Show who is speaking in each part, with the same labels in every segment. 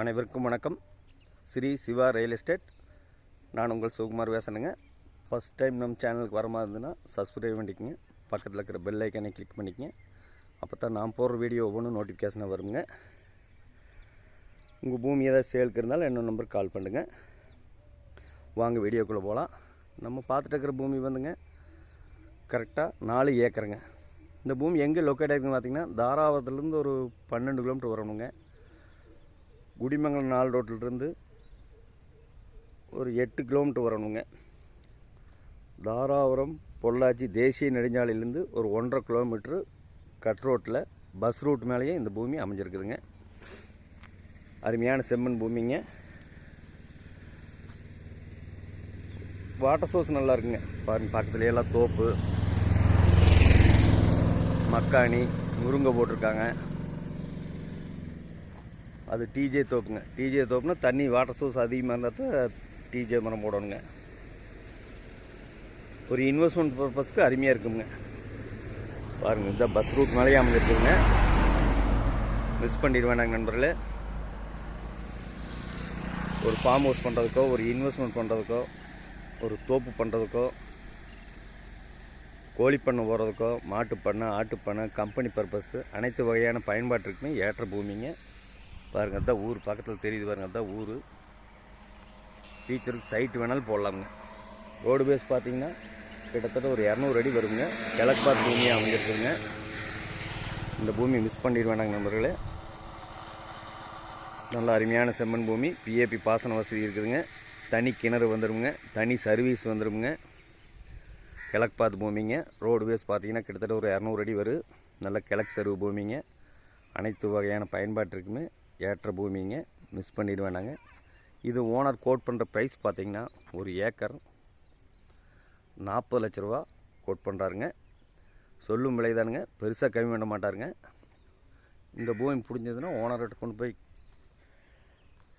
Speaker 1: அனைவருக்கும் வணக்கம். Sri Siva real estate. நான் உங்கள் சுகுமார் பேசுகிறேங்க ஃபஸ்ட் டைம் நம்ம சேனலுக்கு வர மாதிரி இருந்ததுன்னா சப்ஸ்கிரைப் பண்ணிக்கோங்க. பக்கத்தில் இருக்கிற பெல் ஐக்கனை கிளிக் பண்ணிக்கங்க. அப்போ தான் நான் போடுற வீடியோ ஒவ்வொன்றும் நோட்டிஃபிகேஷனாக வருங்க. உங்கள் பூமி ஏதாவது சேலுக்கு இருந்தாலும் என்னோட நம்பருக்கு கால் பண்ணுங்க. வாங்க வீடியோக்குள்ளே போகலாம் நம்ம பார்த்துட்டு இருக்கிற பூமி வந்துங்க. கரெக்டாக நாலு ஏக்கருங்க. இந்த பூமி எங்கே லொக்கேட் ஆகிருக்குன்னு பார்த்தீங்கன்னா தாராபுரத்துலேருந்து ஒரு பன்னெண்டு கிலோமீட்டர் வரணுங்க. குடிமங்கலம் நாலு ரோட்டிலிருந்து ஒரு எட்டு கிலோமீட்டர் வரணுங்க. தாராபுரம் பொள்ளாச்சி தேசிய நெடுஞ்சாலையிலேருந்து ஒரு ஒன்றரை கிலோமீட்ரு கட் ரோட்டில் பஸ் ரூட் மேலேயே இந்த பூமி அமைஞ்சிருக்குதுங்க. அருமையான செம்மண் பூமிங்க. வாட்டர் சோர்ஸ் நல்லா இருக்குங்க. பாருங்க பக்கத்துலேயே எல்லாம் தோப்பு மக்காணி முருங்கை போட்டிருக்காங்க. அது டிஜே தோப்புங்க. டிஜே தோப்புனா தண்ணி வாட்டர் சோர்ஸ் அதிகமாக இருந்தால் தான் டிஜே மரம் போடணுங்க. ஒரு இன்வெஸ்ட்மெண்ட் பர்பஸ்க்கு அருமையாக இருக்குங்க. பாருங்கள் இந்த பஸ் ரூட் மேலேயே அமைஞ்சிருக்குங்க மிஸ் பண்ணிடுவேன் நாங்கள் நண்பர்களே. ஒரு ஃபார்ம் ஹவுஸ் பண்ணுறதுக்கோ ஒரு இன்வெஸ்ட்மெண்ட் பண்ணுறதுக்கோ ஒரு தோப்பு பண்ணுறதுக்கோ கோழி பண்ணை போகிறதுக்கோ மாட்டு பண்ணை ஆட்டு பண்ணை கம்பெனி பர்பஸ் அனைத்து வகையான பயன்பாட்டிற்குமே ஏற்ற பூமிங்க. பாருங்கள் அதுதான் ஊர் பக்கத்தில் தெரியுது பாருங்கள் அதுதான் ஊர். டீச்சருக்கு சைட்டு வேணாலும் போடலாமுங்க. ரோடு பேஸ் பார்த்தீங்கன்னா கிட்டத்தட்ட ஒரு இரநூறு அடி வருங்க. கிழக்கு பார்த்து பூமியாக அமைஞ்சிருக்குங்க இந்த பூமி மிஸ் பண்ணிட வேண்டாங்க நண்பர்களே. நல்ல அருமையான செம்மண் பூமி. பிஏபி பாசன வசதி இருக்குதுங்க. தனி கிணறு வந்துடுங்க தனி சர்வீஸ் வந்துடுங்க கிழக்கு பார்த்து பூமிங்க. ரோடு பேஸ் பார்த்தீங்கன்னா கிட்டத்தட்ட ஒரு இரநூறு அடி வரும் நல்ல கிழக்கு சருவு பூமிங்க. அனைத்து வகையான பயன்பாட்டிற்குமே ஏற்ற பூமிங்க. மிஸ் பண்ணிடுவேன் இது ஓனர் கோட் பண்ணுற ப்ரைஸ் பார்த்திங்கன்னா ஒரு ஏக்கர் நாற்பது லட்ச ரூபா கோட் பண்ணுறாருங்க சொல்லும் விலை தானுங்க பெருசாக கம்மி பண்ண மாட்டாருங்க. இந்த பூமி பிடிஞ்சதுன்னா ஓனர்கிட்ட கொண்டு போய்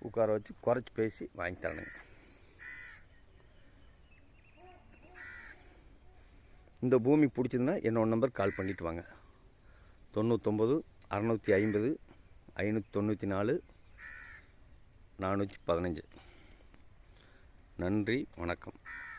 Speaker 1: உட்கார வச்சு குறைச்சி பேசி வாங்கி தரணுங்க. இந்த பூமி பிடிச்சதுன்னா என்னோட நம்பர் கால் பண்ணிவிட்டு வாங்க. தொண்ணூற்றொம்பது அறநூற்றி ஐம்பது ஐநூற்றி தொண்ணூற்றி நாலு நானூற்றி பதினஞ்சு. நன்றி வணக்கம்.